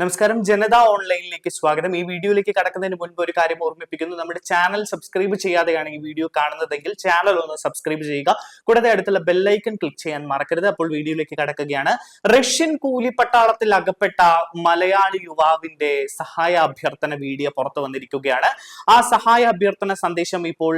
നമസ്കാരം. ജനത ഓൺലൈനിലേക്ക് സ്വാഗതം. ഈ വീഡിയോയിലേക്ക് കടക്കുന്നതിന് മുൻപ് ഒരു കാര്യം ഓർമ്മിപ്പിക്കുന്നു. നമ്മുടെ ചാനൽ സബ്സ്ക്രൈബ് ചെയ്യാതെയാണ് ഈ വീഡിയോ കാണുന്നതെങ്കിൽ ചാനൽ ഒന്ന് സബ്സ്ക്രൈബ് ചെയ്യുക. കൂടാതെ അടുത്തുള്ള ബെല്ലൈക്കൺ ക്ലിക്ക് ചെയ്യാൻ മറക്കരുത്. അപ്പോൾ വീഡിയോയിലേക്ക് കടക്കുകയാണ്. റഷ്യൻ കൂലിപ്പട്ടാളത്തിൽ അകപ്പെട്ട മലയാളി യുവാവിന്റെ സഹായ അഭ്യർത്ഥന വീഡിയോ പുറത്തു വന്നിരിക്കുകയാണ്. ആ സഹായ അഭ്യർത്ഥന സന്ദേശം ഇപ്പോൾ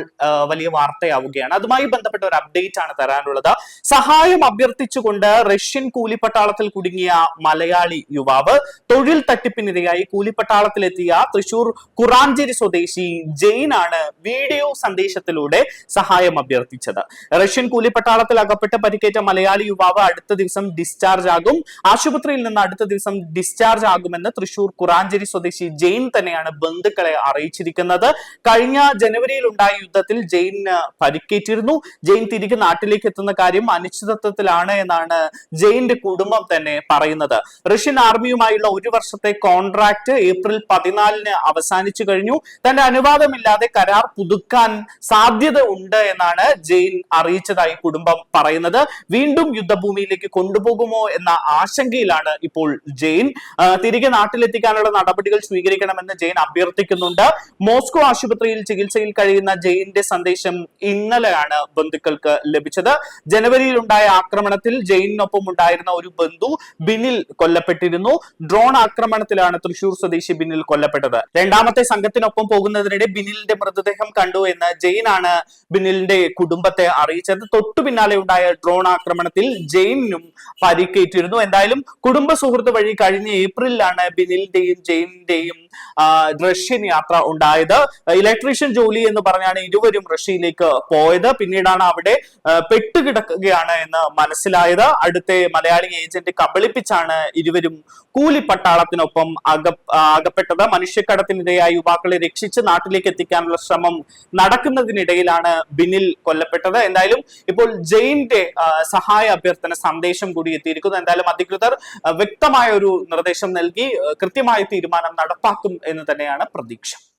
വലിയ വാർത്തയാവുകയാണ്. അതുമായി ബന്ധപ്പെട്ട ഒരു അപ്ഡേറ്റ് ആണ് തരാനുള്ളത്. സഹായം അഭ്യർത്ഥിച്ചുകൊണ്ട് റഷ്യൻ കൂലിപ്പട്ടാളത്തിൽ കുടുങ്ങിയ മലയാളി യുവാവ് തൊഴിൽ തട്ടിപ്പിനിരയായി കൂലിപ്പട്ടാളത്തിലെത്തിയ തൃശൂർ കുറാഞ്ചേരി സ്വദേശി ജെയിൻ ആണ് വീഡിയോ സന്ദേശത്തിലൂടെ സഹായം അഭ്യർത്ഥിച്ചത്. റഷ്യൻ കൂലിപ്പട്ടാളത്തിൽ അകപ്പെട്ട് പരിക്കേറ്റ മലയാളി യുവാവ് അടുത്ത ദിവസം ഡിസ്ചാർജ് ആകും. ആശുപത്രിയിൽ നിന്ന് അടുത്ത ദിവസം ഡിസ്ചാർജ് ആകുമെന്ന് തൃശൂർ കുറാഞ്ചേരി സ്വദേശി ജെയിൻ തന്നെയാണ് ബന്ധുക്കളെ അറിയിച്ചിരിക്കുന്നത്. കഴിഞ്ഞ ജനുവരിയിൽ ഉണ്ടായ യുദ്ധത്തിൽ ജെയിന് പരിക്കേറ്റിരുന്നു. ജെയിൻ തിരികെ നാട്ടിലേക്ക് എത്തുന്ന കാര്യം അനിശ്ചിതത്വത്തിലാണ് എന്നാണ് ജെയിന്റെ കുടുംബം തന്നെ പറയുന്നത്. റഷ്യൻ ആർമിയുമായുള്ള ഒരു വർഷത്തെ കോൺട്രാക്ട് ഏപ്രിൽ പതിനാലിന് അവസാനിച്ചു കഴിഞ്ഞു. തന്റെ അനുവാദമില്ലാതെ കരാർ പുതുക്കാൻ സാധ്യത ഉണ്ട് എന്നാണ് ജെയിൻ അറിയിച്ചതായി കുടുംബം പറയുന്നത്. വീണ്ടും യുദ്ധഭൂമിയിലേക്ക് കൊണ്ടുപോകുമോ എന്ന ആശങ്കയിലാണ് ഇപ്പോൾ ജെയിൻ. തിരികെ നാട്ടിലെത്തിക്കാനുള്ള നടപടികൾ സ്വീകരിക്കണമെന്ന് ജെയിൻ അഭ്യർത്ഥിക്കുന്നുണ്ട്. മോസ്കോ ആശുപത്രിയിൽ ചികിത്സയിൽ കഴിയുന്ന ജെയിന്റെ സന്ദേശം ഇന്നലെയാണ് ബന്ധുക്കൾക്ക് ലഭിച്ചത്. ജനുവരിയിൽ ഉണ്ടായ ആക്രമണത്തിൽ ജെയിനൊപ്പം ഉണ്ടായിരുന്ന ഒരു ബന്ധു ബിനിൽ കൊല്ലപ്പെട്ടിരുന്നു. ഡ്രോൺ ആക്രമണത്തിലാണ് തൃശൂർ സ്വദേശി ബിനിൽ കൊല്ലപ്പെട്ടത്. രണ്ടാമത്തെ സംഘത്തിനൊപ്പം പോകുന്നതിനിടെ ബിനിലിന്റെ മൃതദേഹം കണ്ടു എന്ന് ആണ് ബിനിലിന്റെ കുടുംബത്തെ അറിയിച്ചത്. തൊട്ടു പിന്നാലെ ഉണ്ടായ ഡ്രോൺ ആക്രമണത്തിൽ ജെയിനും പരിക്കേറ്റിരുന്നു. എന്തായാലും കുടുംബ സുഹൃത്ത് വഴി കഴിഞ്ഞ ഏപ്രിലാണ് ബിനിലിന്റെയും ജെയിനിന്റെയും റഷ്യൻ യാത്ര ഉണ്ടായത്. ഇലക്ട്രീഷ്യൻ ജോലി എന്ന് പറഞ്ഞാണ് ഇരുവരും റഷ്യയിലേക്ക് പോയത്. പിന്നീടാണ് അവിടെ പെട്ടുകിടക്കുകയാണ് എന്ന് മനസ്സിലായത്. അടുത്ത മലയാളി ഏജന്റ് കബളിപ്പിച്ചാണ് ഇരുവരും ആ, അകപ്പെട്ടത്. മനുഷ്യക്കടത്തിനിരയായ യുവാക്കളെ രക്ഷിച്ച് നാട്ടിലേക്ക് എത്തിക്കാനുള്ള ശ്രമം നടക്കുന്നതിനിടയിലാണ് ബിനിൽ കൊല്ലപ്പെട്ടത്. എന്തായാലും ഇപ്പോൾ ജയിന്റെ സഹായ അഭ്യർത്ഥന സന്ദേശം കൂടി എത്തിയിരിക്കുന്നു. എന്തായാലും അധികൃതർ വ്യക്തമായ ഒരു നിർദ്ദേശം നൽകി കൃത്യമായ തീരുമാനം നടപ്പാക്കും എന്ന് തന്നെയാണ് പ്രതീക്ഷ.